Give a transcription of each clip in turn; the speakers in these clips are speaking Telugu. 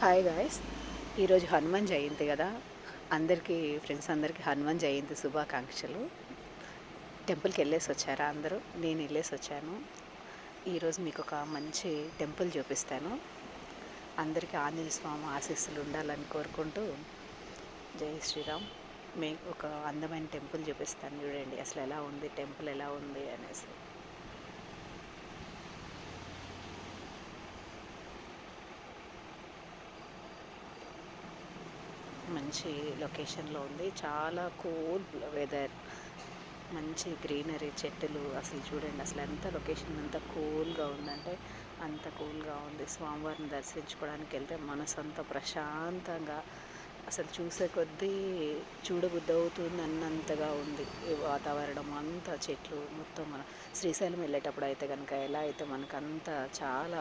హాయ్ గాయస్ ఈరోజు హనుమాన్ జయంతి కదా. అందరికీ ఫ్రెండ్స్ అందరికీ హనుమాన్ జయంతి శుభాకాంక్షలు. టెంపుల్కి వెళ్ళేసి వచ్చారా అందరూ? నేను వెళ్ళేసి వచ్చాను. ఈరోజు మీకు ఒక మంచి టెంపుల్ చూపిస్తాను. అందరికీ ఆంజనేయ స్వామి ఆశీస్సులు ఉండాలని కోరుకుంటూ జై శ్రీరామ్. మీకు ఒక అందమైన టెంపుల్ చూపిస్తాను. చూడండి అసలు ఎలా ఉంది? టెంపుల్ ఎలా ఉంది అనేసి. మంచి లొకేషన్లో ఉంది. చాలా కూల్ వెదర్. మంచి గ్రీనరీ చెట్టులు. అసలు చూడండి అసలు ఎంత లొకేషన్ అంత కూల్గా ఉందంటే అంత కూల్గా ఉంది. స్వామివారిని దర్శించుకోవడానికి వెళ్తే మనసు అంత ప్రశాంతంగా అసలు చూసే కొద్దీ చూడబుద్ధి అవుతుంది అన్నంతగా ఉంది వాతావరణం అంతా చెట్లు మొత్తం మన శ్రీశైలం వెళ్ళేటప్పుడు అయితే కనుక ఎలా అయితే మనకు చాలా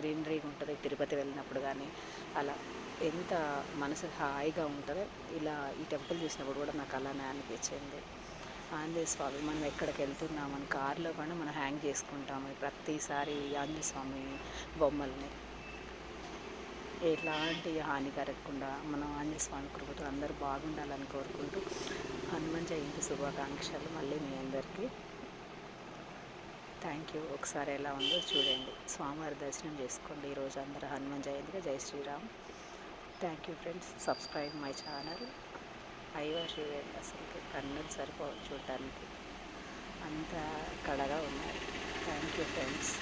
గ్రీనరీగా ఉంటుంది తిరుపతి వెళ్ళినప్పుడు కానీ అలా ఎంత మనసు హాయిగా ఉంటుందో ఇలా ఈ టెంపుల్ చూసినప్పుడు కూడా నాకు అలానే అనిపించింది. ఆంజనేయ స్వామి మనం ఎక్కడికి వెళ్తున్నాం మన కార్లో కూడా మనం హ్యాంగ్ చేసుకుంటాము ప్రతిసారి ఆంజనేయ స్వామి బొమ్మల్ని. ఎలాంటి హాని కలగకుండా మనం ఆంజనేయ స్వామి కృపతో అందరూ బాగుండాలని కోరుకుంటూ హనుమాన్ జయంతి శుభాకాంక్షలు మళ్ళీ మీ అందరికీ. థ్యాంక్ యూ ఒకసారి ఎలా ఉందో చూడండి. స్వామివారి దర్శనం చేసుకోండి. ఈరోజు అందరూ హనుమాన్ జయంతిగా జై Shriram. Thank you friends subscribe my channel అయ్యో చూడండి అసలు కన్నులు సరిపోవు చూడటానికి అంత కడగా ఉన్నాయి థ్యాంక్ యూ ఫ్రెండ్స్